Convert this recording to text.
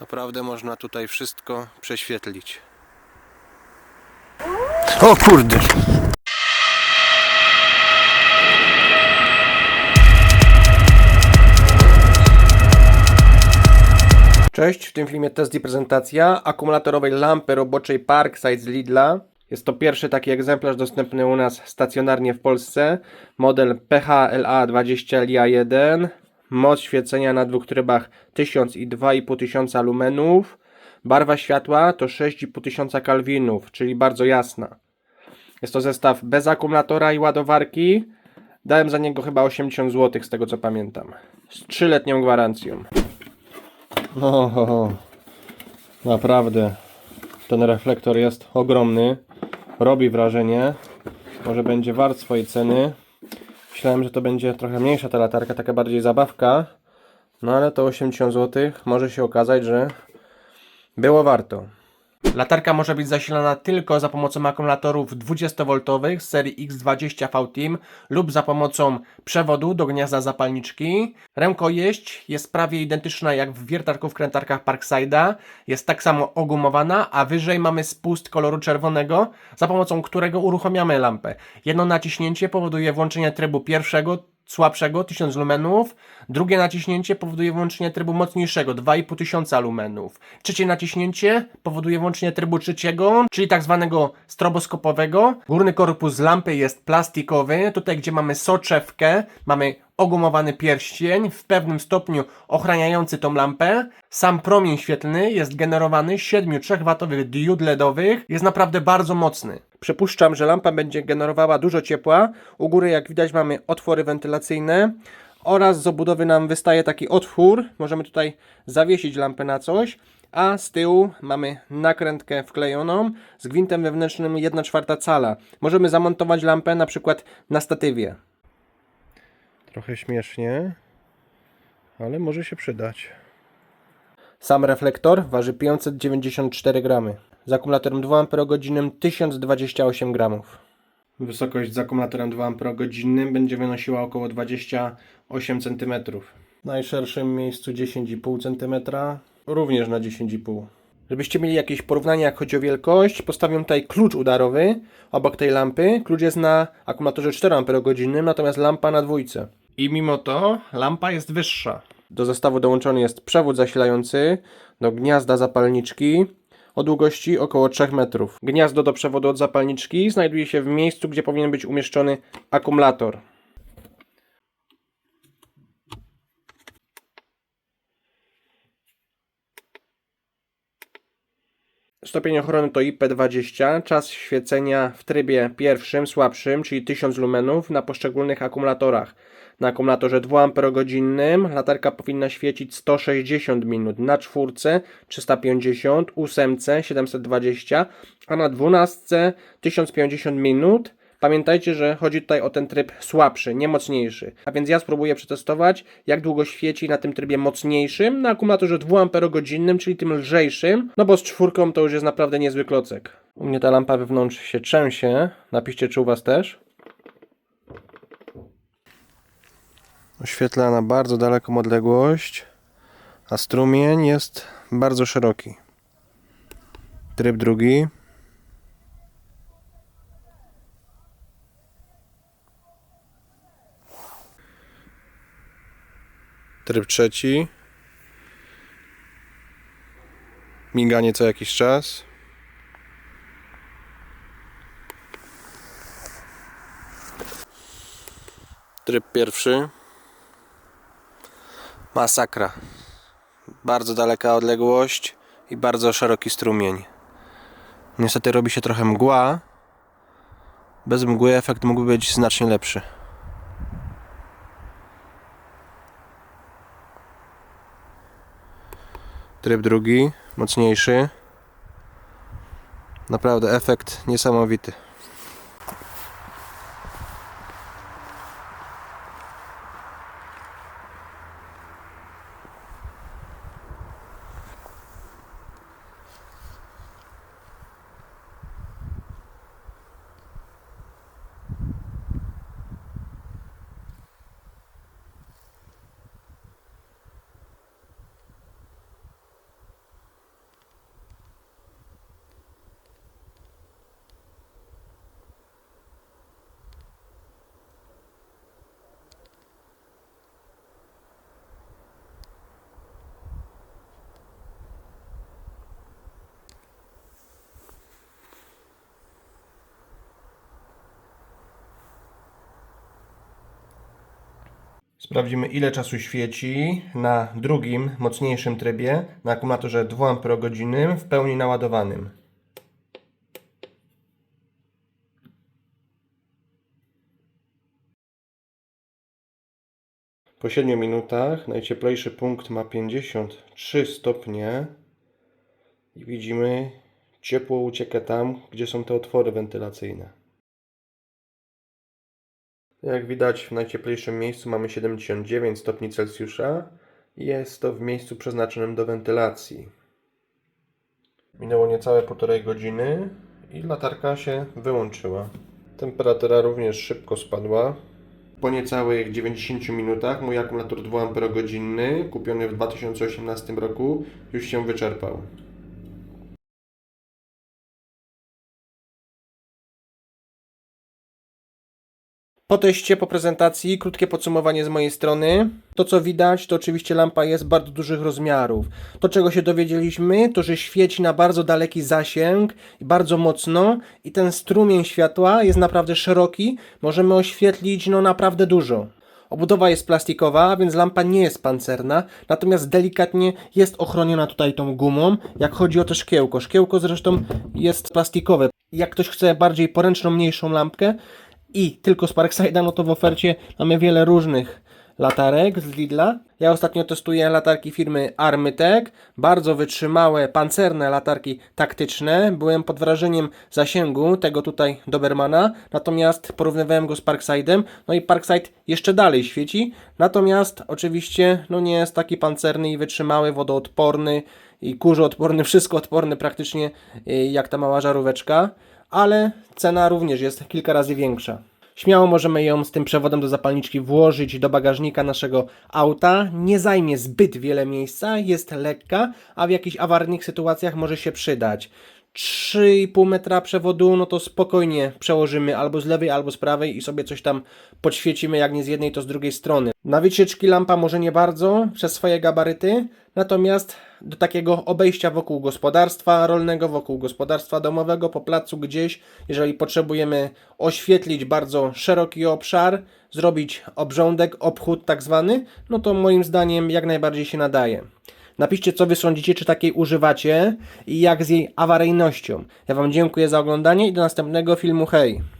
Naprawdę można tutaj wszystko prześwietlić. O kurde! Cześć, w tym filmie test i prezentacja akumulatorowej lampy roboczej Parkside z Lidla. Jest to pierwszy taki egzemplarz dostępny u nas stacjonarnie w Polsce. Model PHLA20LIA1. Moc świecenia na dwóch trybach 1000 i 2500 lumenów. Barwa światła to 6500 kalwinów, czyli bardzo jasna. Jest to zestaw bez akumulatora i ładowarki. Dałem za niego chyba 80 zł z tego co pamiętam. Z 3-letnią gwarancją. No, ho, ho. naprawdę. Ten reflektor jest ogromny. Robi wrażenie. Może będzie wart swojej ceny. Myślałem, że to będzie trochę mniejsza ta latarka, taka bardziej zabawka. No ale to 80 zł. Może się okazać, że było warto. Latarka może być zasilana tylko za pomocą akumulatorów 20V z serii X20 V-Team lub za pomocą przewodu do gniazda zapalniczki. Rękojeść jest prawie identyczna jak w wiertarków-krętarkach Parkside'a. Jest tak samo ogumowana, a wyżej mamy spust koloru czerwonego, za pomocą którego uruchamiamy lampę. Jedno naciśnięcie powoduje włączenie trybu pierwszego, słabszego 1000 lumenów, drugie naciśnięcie powoduje włączenie trybu mocniejszego 2500 lumenów, trzecie naciśnięcie powoduje włączenie trybu trzeciego, czyli tak zwanego stroboskopowego. Górny korpus lampy jest plastikowy, tutaj gdzie mamy soczewkę, mamy ogumowany pierścień, w pewnym stopniu ochraniający tą lampę. Sam promień świetlny jest generowany z 7 3W diod LEDowych, jest naprawdę bardzo mocny. Przypuszczam, że lampa będzie generowała dużo ciepła. U góry, jak widać, mamy otwory wentylacyjne oraz z obudowy nam wystaje taki otwór. Możemy tutaj zawiesić lampę na coś. A z tyłu mamy nakrętkę wklejoną z gwintem wewnętrznym 1 czwarta cala. Możemy zamontować lampę na przykład na statywie. Trochę śmiesznie, ale może się przydać. Sam reflektor waży 594 gramy. Z akumulatorem 2 Ah 1028 gramów. Wysokość z akumulatorem 2 Ah będzie wynosiła około 28 cm. W najszerszym miejscu 10,5 cm, również na 10,5 Żebyście mieli jakieś porównanie, jak chodzi o wielkość, postawiam tutaj klucz udarowy obok tej lampy. Klucz jest na akumulatorze 4 Ah, natomiast lampa na dwójce. I mimo to lampa jest wyższa. Do zestawu dołączony jest przewód zasilający do gniazda zapalniczki o długości około 3 metrów. Gniazdo do przewodu od zapalniczki znajduje się w miejscu, gdzie powinien być umieszczony akumulator. Stopień ochrony to IP20, czas świecenia w trybie pierwszym, słabszym, czyli 1000 lumenów na poszczególnych akumulatorach. Na akumulatorze 2 Ah latarka powinna świecić 160 minut, na czwórce 350, ósemce 720, a na dwunastce 1050 minut. Pamiętajcie, że chodzi tutaj o ten tryb słabszy, nie mocniejszy. A więc ja spróbuję przetestować, jak długo świeci na tym trybie mocniejszym, na akumulatorze 2 Ah, czyli tym lżejszym, no bo z czwórką to już jest naprawdę niezły klocek. U mnie ta lampa wewnątrz się trzęsie. Napiszcie, czy u Was też. Oświetla na bardzo daleką odległość, a strumień jest bardzo szeroki. Tryb drugi. Tryb trzeci. Miganie co jakiś czas. Tryb pierwszy. Masakra. Bardzo daleka odległość i bardzo szeroki strumień. Niestety robi się trochę mgła. Bez mgły efekt mógłby być znacznie lepszy. Tryb drugi, mocniejszy. Naprawdę efekt niesamowity. Sprawdzimy ile czasu świeci na drugim, mocniejszym trybie, na akumulatorze 2 Ah w pełni naładowanym. Po 7 minutach najcieplejszy punkt ma 53 stopnie i widzimy ciepło ucieka tam, gdzie są te otwory wentylacyjne. Jak widać w najcieplejszym miejscu mamy 79 stopni Celsjusza i jest to w miejscu przeznaczonym do wentylacji. Minęło niecałe półtorej godziny i latarka się wyłączyła. Temperatura również szybko spadła. Po niecałych 90 minutach mój akumulator 2 Ah kupiony w 2018 roku już się wyczerpał. Po teście, po prezentacji, krótkie podsumowanie z mojej strony. To co widać, to oczywiście lampa jest bardzo dużych rozmiarów. To czego się dowiedzieliśmy, to że świeci na bardzo daleki zasięg bardzo mocno i ten strumień światła jest naprawdę szeroki. Możemy oświetlić no naprawdę dużo. Obudowa jest plastikowa, więc lampa nie jest pancerna, natomiast delikatnie jest ochroniona tutaj tą gumą, jak chodzi o to szkiełko. Szkiełko zresztą jest plastikowe. Jak ktoś chce bardziej poręczną, mniejszą lampkę, i tylko z Parkside'a, no to w ofercie mamy wiele różnych latarek z Lidla. Ja ostatnio testuję latarki firmy Armytech, bardzo wytrzymałe, pancerne latarki taktyczne. Byłem pod wrażeniem zasięgu tego tutaj Dobermana, natomiast porównywałem go z Parkside'em, no i Parkside jeszcze dalej świeci, natomiast oczywiście no nie jest taki pancerny i wytrzymały, wodoodporny i kurzoodporny, wszystko odporny praktycznie y, jak ta mała żaróweczka ale cena również jest kilka razy większa. Śmiało możemy ją z tym przewodem do zapalniczki włożyć do bagażnika naszego auta. Nie zajmie zbyt wiele miejsca, jest lekka, a w jakichś awaryjnych sytuacjach może się przydać. 3,5 metra przewodu, no to spokojnie przełożymy albo z lewej, albo z prawej i sobie coś tam podświecimy, jak nie z jednej, to z drugiej strony. Na wycieczki lampa może nie bardzo przez swoje gabaryty, natomiast do takiego obejścia wokół gospodarstwa rolnego, wokół gospodarstwa domowego, po placu gdzieś, jeżeli potrzebujemy oświetlić bardzo szeroki obszar, zrobić obrządek, obchód tak zwany, no to moim zdaniem jak najbardziej się nadaje. Napiszcie, co wy sądzicie, czy takiej używacie i jak z jej awaryjnością. Ja Wam dziękuję za oglądanie i do następnego filmu. Hej!